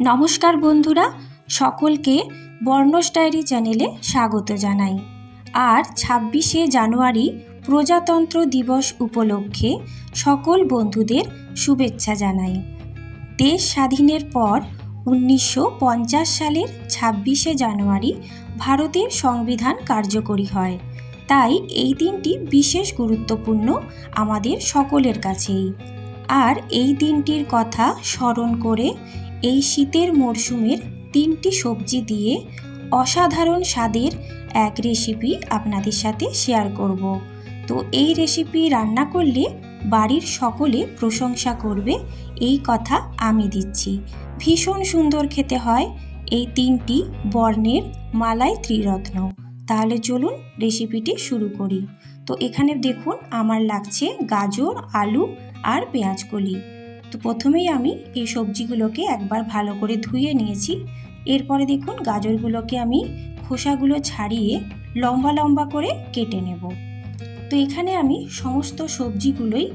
নমস্কার বন্ধুরা, সকলকে বর্ণস ডায়েরি চ্যানেলে স্বাগত জানাই। আর ছাব্বিশে জানুয়ারি প্রজাতন্ত্র দিবস উপলক্ষে সকল বন্ধুদের শুভেচ্ছা জানাই। দেশ স্বাধীনের পর উনিশশো পঞ্চাশ সালের ছাব্বিশে জানুয়ারি ভারতের সংবিধান কার্যকরী হয়। তাই এই দিনটি বিশেষ গুরুত্বপূর্ণ আমাদের সকলের কাছেই। আর এই দিনটির কথা স্মরণ করে এই শীতের মরশুমের তিনটি সবজি দিয়ে অসাধারণ স্বাদের এক রেসিপি আপনাদের সাথে শেয়ার করব। তো এই রেসিপি রান্না করলে বাড়ির সকলে প্রশংসা করবে, এই কথা আমি দিচ্ছি। ভীষণ সুন্দর খেতে হয় এই তিনটি বর্ণের মালাই ত্রিরত্ন। তাহলে চলুন রেসিপিটি শুরু করি। তো এখানে দেখুন, আমার লাগছে গাজর, আলু আর পেঁয়াজকলি। তো প্রথমেই আমি এই সবজিগুলোকে একবার ভালো করে ধুয়ে নিয়েছি। এরপরে দেখুন গাজরগুলোকে আমি খোসাগুলো ছাড়িয়ে লম্বা লম্বা করে কেটে নেব। তো এখানে আমি সমস্ত সবজিগুলোই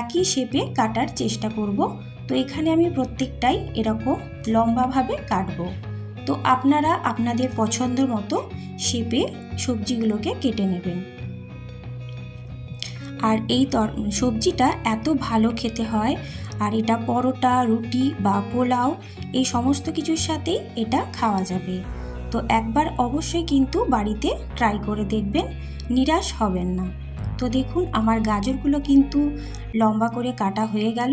একই শেপে কাটার চেষ্টা করব। তো এখানে আমি প্রত্যেকটাই এরকম লম্বাভাবে কাটবো। তো আপনারা আপনাদের পছন্দ মতো শেপে সবজিগুলোকে কেটে নেবেন। আর এই সবজিটা এত ভালো খেতে হয় আর এটা পরোটা, রুটি বা পোলাও, এই সমস্ত কিছুর সাথেই এটা খাওয়া যাবে। তো একবার অবশ্যই কিন্তু বাড়িতে ট্রাই করে দেখবেন, নিরাশ হবেন না। তো দেখুন, আমার গাজরগুলো কিন্তু লম্বা করে কাটা হয়ে গেল।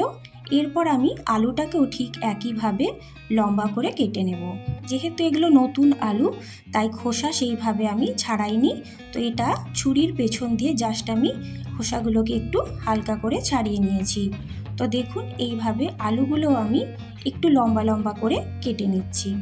এরপর আমি আলুটাকেও ঠিক একইভাবে লম্বা করে কেটে নেব। যেহেতু এগুলো নতুন আলু, তাই খোসা সেইভাবে আমি ছাড়াইনি। তো এটা ছুরির পেছন দিয়ে জাস্ট আমি খোসাগুলোকে একটু হালকা করে ছাড়িয়ে নিয়েছি। তো দেখুন, এইভাবে আলুগুলো আমি একটু লম্বা লম্বা করে কেটে নিচ্ছি।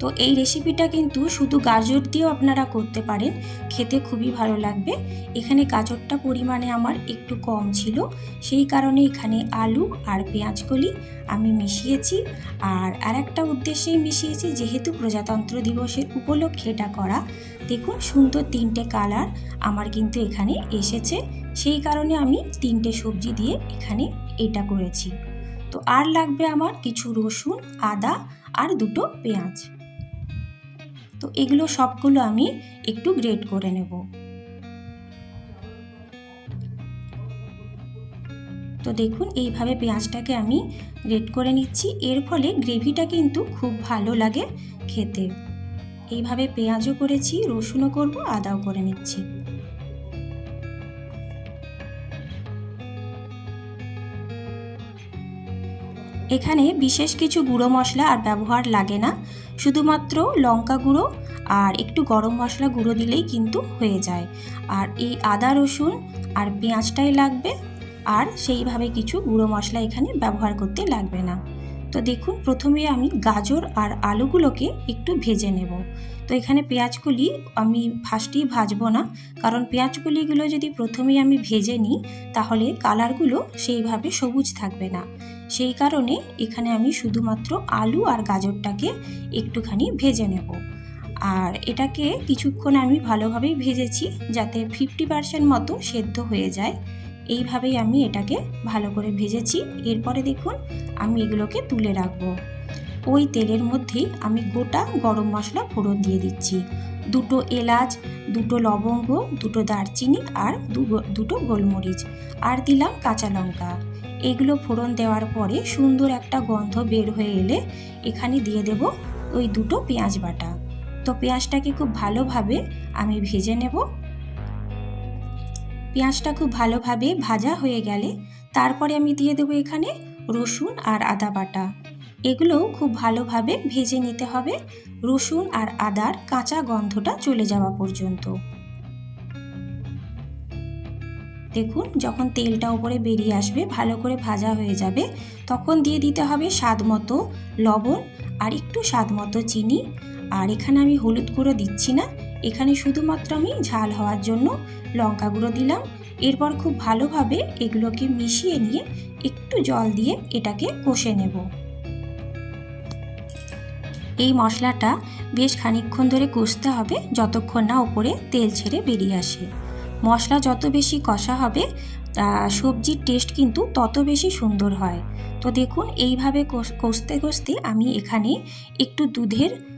তো এই রেসিপিটা কিন্তু শুধু গাজর দিয়েও আপনারা করতে পারেন। খেতে খুবই ভালো লাগবে। এখানে গাজরটা পরিমাণে আমার একটু কম ছিল। সেই কারণে এখানে আলু আর পেঁয়াজকলি আমি মিশিয়েছি। আর আরেকটা উদ্দেশ্যেই মিশিয়েছি, যেহেতু প্রজাতন্ত্র দিবসের উপলক্ষে এটা করা। দেখুন, সুন্দর তিনটে কালার আমার কিন্তু এখানে এসেছে। সেই কারণে আমি তিনটে সবজি দিয়ে এখানে এটা করেছি। তো আর লাগবে আমার কিছু রসুন, আদা আর দুটো পেঁয়াজ। তো এগুলো সবগুলো আমি একটু গ্রেড করে নেব। তো দেখুন, এইভাবে পেঁয়াজটাকে আমি গ্রেড করে নিচ্ছি। এর ফলে গ্রেভিটা কিন্তু খুব ভালো লাগে খেতে। এইভাবে পেঁয়াজও করেছি, রসুনও করব, আদাও করে নিচ্ছি। এখানে বিশেষ কিছু গুঁড়ো মশলা আর ব্যবহার লাগে না, শুধুমাত্র লঙ্কা গুঁড়ো আর একটু গরম মশলা গুঁড়ো দিলেই কিন্তু হয়ে যায়। আর এই আদা, রসুন আর পেঁয়াজটাই লাগবে আর সেইভাবে কিছু গুঁড়ো মশলা এখানে ব্যবহার করতে লাগবে না। তো দেখুন, প্রথমে আমি গাজর আর আলুগুলোকে একটু ভেজে নেব। তো এখানে পেঁয়াজগুলি আমি ফার্স্টেই ভাজবো না, কারণ পেঁয়াজগুলিগুলো যদি প্রথমেই আমি ভেজে নিই, তাহলে কালারগুলো সেইভাবে সবুজ থাকবে না। সেই কারণে এখানে আমি শুধুমাত্র আলু আর গাজরটাকে একটুখানি ভেজে নেব। আর এটাকে কিছুক্ষণ আমি ভালোভাবেই ভেজেছি যাতে ফিফটি পার্সেন্ট মতো সেদ্ধ হয়ে যায়। এইভাবেই আমি এটাকে ভালো করে ভেজেছি। এরপরে দেখুন, আমি এগুলোকে তুলে রাখব। ওই তেলের মধ্যেই আমি গোটা গরম মশলা ফোড়ন দিয়ে দিচ্ছি। দুটো এলাচ, দুটো লবঙ্গ, দুটো দারচিনি আর দুটো গোলমরিচ। আর দিলাম কাঁচা লঙ্কা। এগুলো ফোড়ন দেওয়ার পরে সুন্দর একটা গন্ধ বের হয়ে এলে এখানে দিয়ে দেব ওই দুটো পেঁয়াজ বাটা। তো পেঁয়াজটাকে খুব ভালোভাবে আমি ভেজে নেব। পেঁয়াজটা খুব ভালোভাবে ভাজা হয়ে গেলে তারপরে আমি দিয়ে দেবো এখানে রসুন আর আদা বাটা। এগুলোও খুব ভালোভাবে ভেজে নিতে হবে। রসুন আর আদার কাঁচা গন্ধটা চলে যাওয়া পর্যন্ত। দেখুন, যখন তেলটা উপরে বেরিয়ে আসবে, ভালো করে ভাজা হয়ে যাবে, তখন দিয়ে দিতে হবে স্বাদ মতো লবণ আর একটু স্বাদ মতো চিনি। আর এখানে আমি হলুদ গুঁড়ো দিচ্ছি না, এখানে শুধুমাত্র আমি ঝাল হওয়ার জন্য লঙ্কা গুঁড়ো দিলাম। এরপর খুব ভালোভাবে এগুলোকে মিশিয়ে নিয়ে একটু জল দিয়ে এটাকে কষে নেব। এই মশলাটা বেশ খানিকক্ষণ ধরে কষতে হবে, যতক্ষণ না ওপরে তেল ছেড়ে বেরিয়ে আসে। মশলা যত বেশি কষা হবে সবজির টেস্ট কিন্তু তত বেশি সুন্দর হয়। তো দেখুন, এইভাবে কষ- কষতে কষতে আমি এখানে একটু দুধের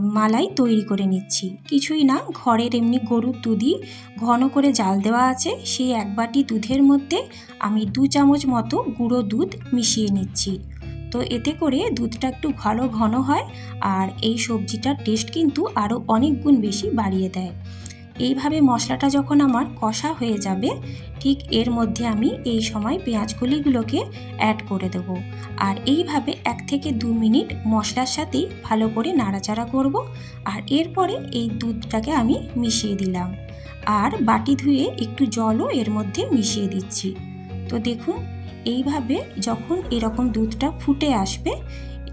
মালাই তৈরি করে নিচ্ছি। কিছুই না, ঘরের এমনি গরুর দুধই ঘন করে জাল দেওয়া আছে। সেই এক বাটি দুধের মধ্যে আমি দু চামচ মতো গুঁড়ো দুধ মিশিয়ে নিচ্ছি। তো এতে করে দুধটা একটু ভালো ঘন হয়, আর এই সবজিটার টেস্ট কিন্তু আরও অনেক গুণ বেশি বাড়িয়ে দেয়। এইভাবে মশলাটা যখন আমার কষা হয়ে যাবে, ঠিক এর মধ্যে আমি এই সময় পেঁয়াজ কলিগুলোকে অ্যাড করে দেব। আর এইভাবে এক থেকে দু মিনিট মশলার সাথেই ভালো করে নাড়াচাড়া করব আর এরপরে এই দুধটাকে আমি মিশিয়ে দিলাম। আর বাটি ধুয়ে একটু জলও এর মধ্যে মিশিয়ে দিচ্ছি। তো দেখুন, এইভাবে যখন এরকম দুধটা ফুটে আসবে,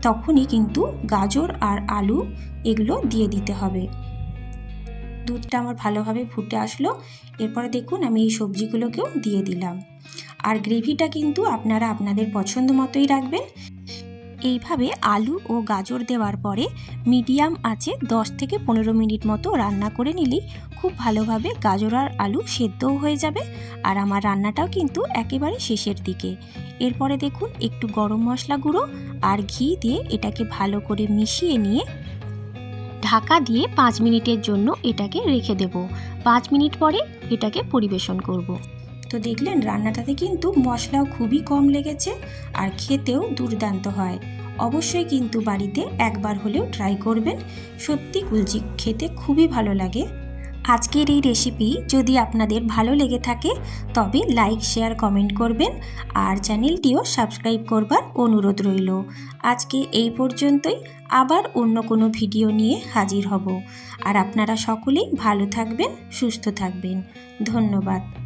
তখনই কিন্তু গাজর আর আলু এগুলো দিয়ে দিতে হবে। দুধটা আমার ভালোভাবে ফুটে আসলো। এরপরে দেখুন আমি এই সবজিগুলোকেও দিয়ে দিলাম। আর গ্রেভিটা কিন্তু আপনারা আপনাদের পছন্দ মতোই রাখবেন। এইভাবে আলু ও গাজর দেওয়ার পরে মিডিয়াম আছে দশ থেকে পনেরো মিনিট মতো রান্না করে নিলেই খুব ভালোভাবে গাজর আর আলু সেদ্ধও হয়ে যাবে। আর আমার রান্নাটাও কিন্তু একেবারে শেষের দিকে। এরপরে দেখুন একটু গরম মশলা গুঁড়ো আর ঘি দিয়ে এটাকে ভালো করে মিশিয়ে নিয়ে ঢাকা দিয়ে পাঁচ মিনিটের জন্য এটাকে রেখে দেব। পাঁচ মিনিট পরে এটাকে পরিবেশন করব। তো দেখলেন, রান্নাটাতে কিন্তু মশলাও খুবই কম লেগেছে আর খেতেও দুর্দান্ত হয়। অবশ্যই কিন্তু বাড়িতে একবার হলেও ট্রাই করবেন। সত্যি কুলচি খেতে খুবই ভালো লাগে। আজকের এই রেসিপি যদি আপনাদের ভালো লেগে থাকে, তবে লাইক শেয়ার কমেন্ট করবেন আর চ্যানেলটিও সাবস্ক্রাইব করবার অনুরোধ রইল। আজকে এই পর্যন্তই, আবার অন্য কোনো ভিডিও নিয়ে হাজির হব। আর আপনারা সকলেই ভালো থাকবেন, সুস্থ থাকবেন। ধন্যবাদ।